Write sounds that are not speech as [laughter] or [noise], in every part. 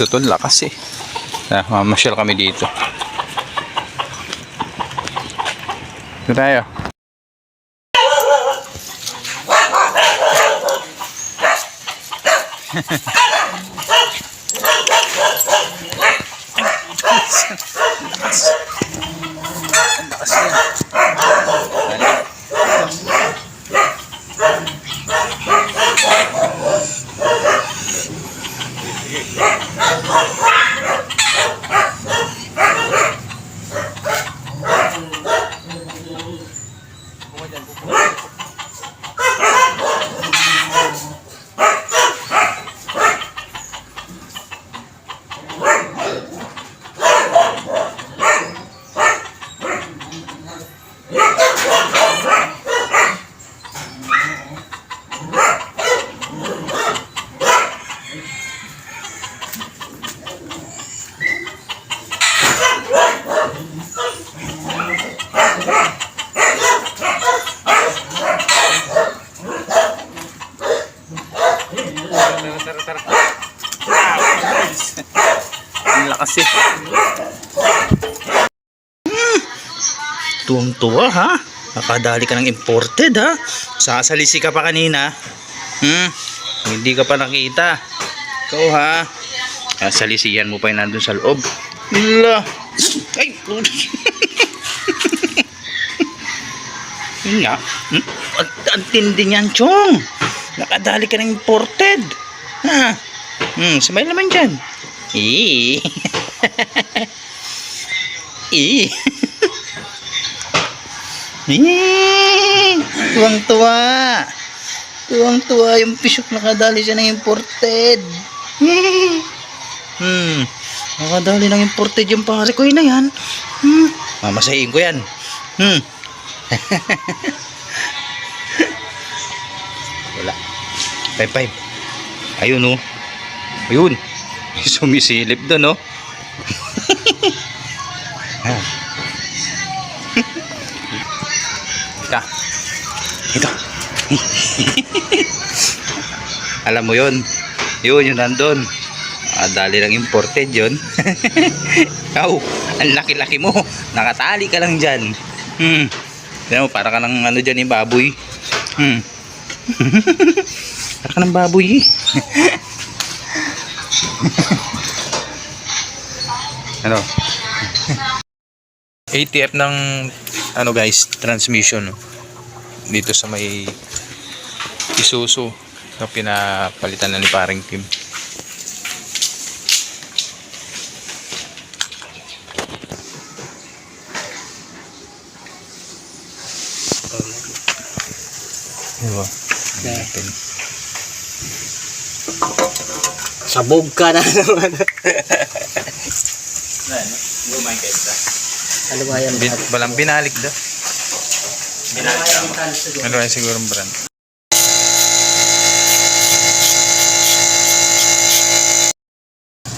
Suton lakas eh. Ah, mamasyal kami dito. Ito tayo. Ang lakas [laughs] yan. Tara, tara, tara. Ang lakas eh. Tuwang-tuwa ha? Nakadali ka ng imported ha? Sasalisi ka pa kanina. Hmm? Hindi ka pa nakita. Ikaw ha? Sasalisiyan mo pa yung nandun sa loob. Ila. Ay! Yun nga. Hmm? Ang, tindi niyan, Chong. Nakadali ka ng imported. Ha? Hmm, sabay naman dyan. Eh. eh. Eh, Tuwang-tuwa. Tuwang-tuwa yung pisyok nakadali siya ng imported. Eh. Hmm. Nakadali ng imported yung pare ko na yan. Hmm. Mamasahin ko yan. Hmm. [laughs] Wala. Five five. Ayun oh. Ayun. [laughs] Sumisilip doon oh. [laughs] Ah. Ika. Ito. Alam mo yun. Yun, yun nandun. Ah, dali ng imported yun. Ikaw, ang laki-laki mo. Nakatali ka lang dyan. Hmm. Tignan mo, para ka ng ano dyan yung baboy. Hmm. [laughs] para ka ng baboy eh. [laughs] ano? [laughs] ATF ng ano guys, transmission dito sa may Isuzu na pinapalitan na ni paring Kim. Diba? Natin. Sabog ka na [laughs] naman. ano ba yan? Bin, walang binalik daw. Ano ay siguro ang brand.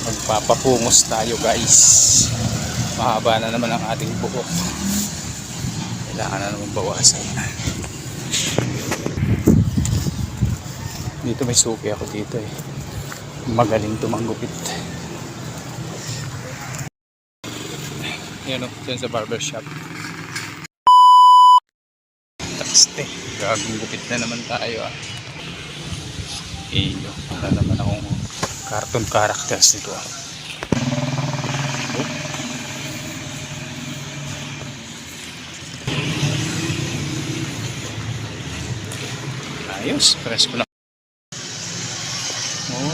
Magpapapungos tayo guys. Mahaba na naman ang ating buhok. Kailangan na naman bawasan. Dito may suki ako dito eh. Magaling tumanggupit. Yan o, dyan sa barbershop. Takste. Gagong gupit na naman tayo ah. Iyo. Wala naman akong cartoon characters nito ah. Oh. Ayos. Presko na. Oh.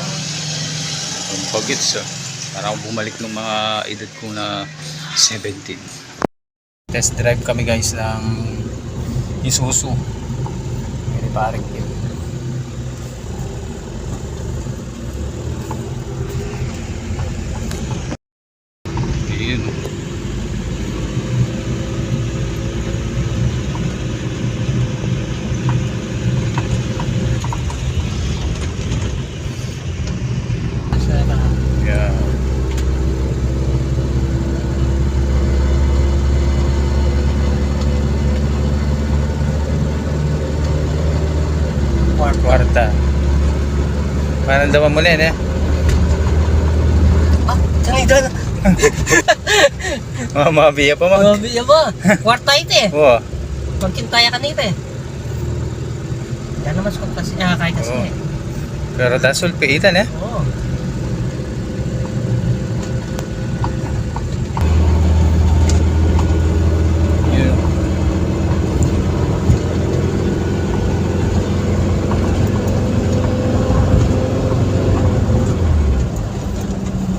Ang pagits ah. Para akong bumalik ng mga edad ko na 17. Test drive kami guys ng Isuzu. May parang Kim. Ayun. Yeah. Kwarta. Panandaman mo na yan eh. dyan. [laughs] Mamabiya pa mag... Grabe yan ba? Kwarta ito eh. Oo. Magkintaya ka nito eh. Yan naman sa kasi ah, kahit kasi Oo. eh. Pero dasol piitan eh. Oo.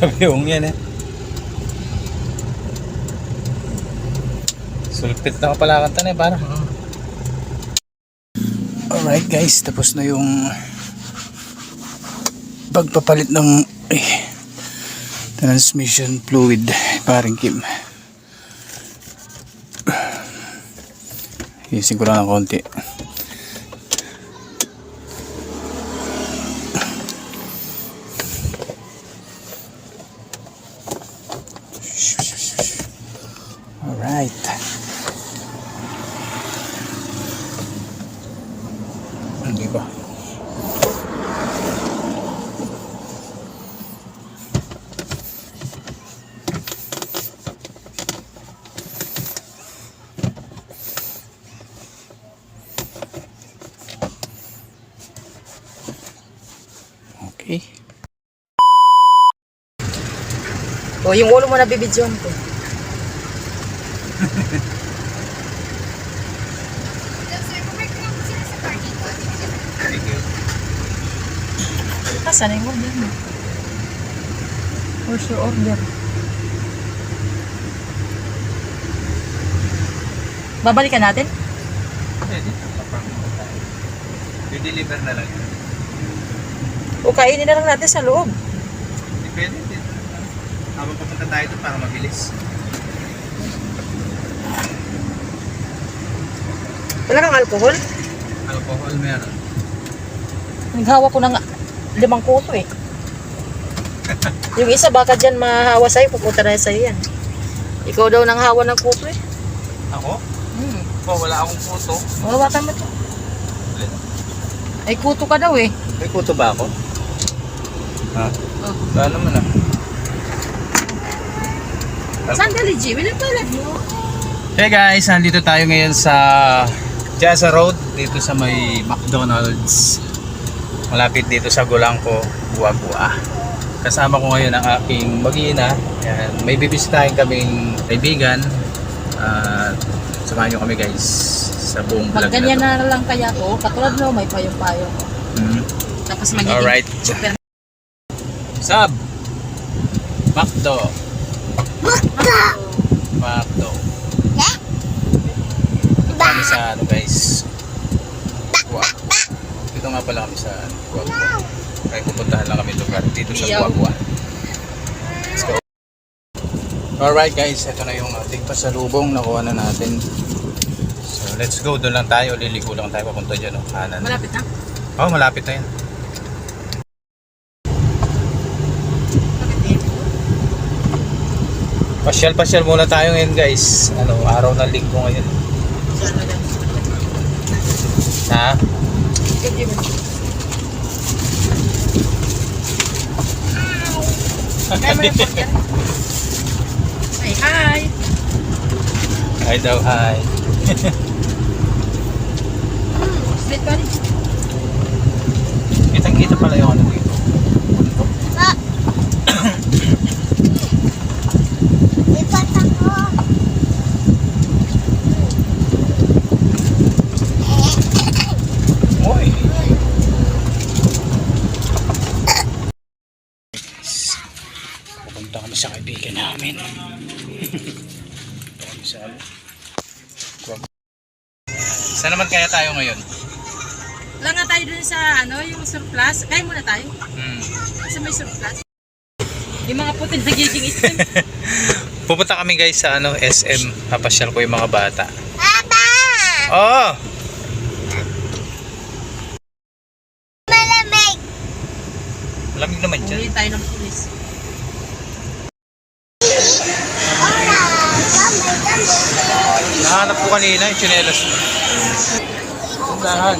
Sabi yung yan eh. Sulpit na pala kanta na eh, para. Alright guys, tapos na yung pagpapalit ng ay, transmission fluid paring Kim. Isin ko lang ng konti. Alright. Hindi ba? Okay. O, yung ulo mo na bibidyon ko. Asan yung order mo? Where's your order? Babalikan natin? I-deliver na lang yun. O kainin na lang natin sa loob. Depende. Habang pupunta tayo doon para mabilis. Wala kang alcohol? Alcohol meron. Naghawa ko ng limang kuto eh. yung isa baka dyan mahawa sa'yo, pupunta na sa'yo yan. Ikaw daw nang hawa ng kuto eh. Ako? Hmm. Oh, wala akong puto. Mawawakan mo to. Ay kuto ka daw eh. May puto ba ako? Ha? Oh. Wala naman ah. Sandali, G. Wala pala mo. Hey guys, nandito tayo ngayon sa Jasa Road dito sa may McDonald's. Malapit dito sa Gulangko, Buwa-Buwa. Kasama ko ngayon ang aking mag-iina. Yan, may bibisitahin kaming kaibigan. At samahan nyo kami guys sa buong vlog na to. na lang kaya ko. Katulad mo, may payong-payong. Mhm. Tapos magiging Alright. super. Sub! Macdo! Macdo! Dito kami sa ano guys. Guwa. Dito nga pala kami sa Guwa. Kaya pupuntahan lang kami lugar dito sa Iyaw. Guwa. Let's go. Alright guys, ito na yung ating pasalubong. Nakuha na natin. So let's go. Doon lang tayo. Liliko lang tayo papunta dyan. Oh. Kanan. Malapit na. Oh, malapit na yan. Pasyal-pasyal muna tayo ngayon guys. Ano, araw ng linggo ngayon. Ha? Ay, hi! Hi daw, hi. [laughs] Kitang-kita pala yung ano dito. Oy. Kami sa kaibigan namin. Kami sa Saan naman kaya tayo ngayon? Lang nga tayo dun sa ano, yung surplus. Kaya muna tayo. Hmm. Sa may surplus. Yung mga puti nagiging itim. [laughs] Pupunta kami guys sa ano, SM. Papasyal ko yung mga bata. Papa! Oo! Malamig. Lamig naman dyan. Huli tayo ng pulis. Ko kanina yung chinelas mo. Tindahan.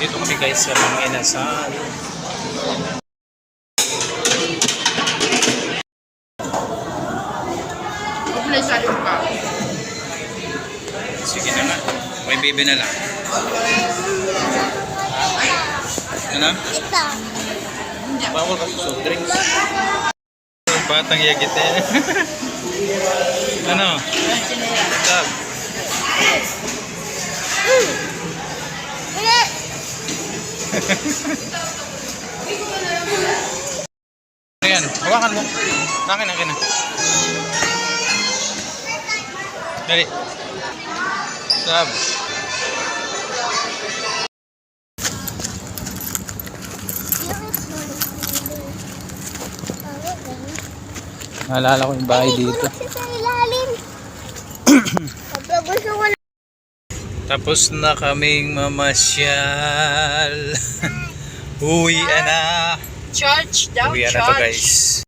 Dito kami guys sa mga inasal. Sige na nga. May baby na lang. Ano? Ito. Bawal kasi soft drinks. Batang yagit eh. [laughs] ano? Tab. [laughs] Ayan, hawakan mo. Akin, akin na. Dali. Tab. Naalala ko yung bahay dito. [clears throat] Tapos na kaming mamasyal. Uwi na. Church daw, Uwi na to guys.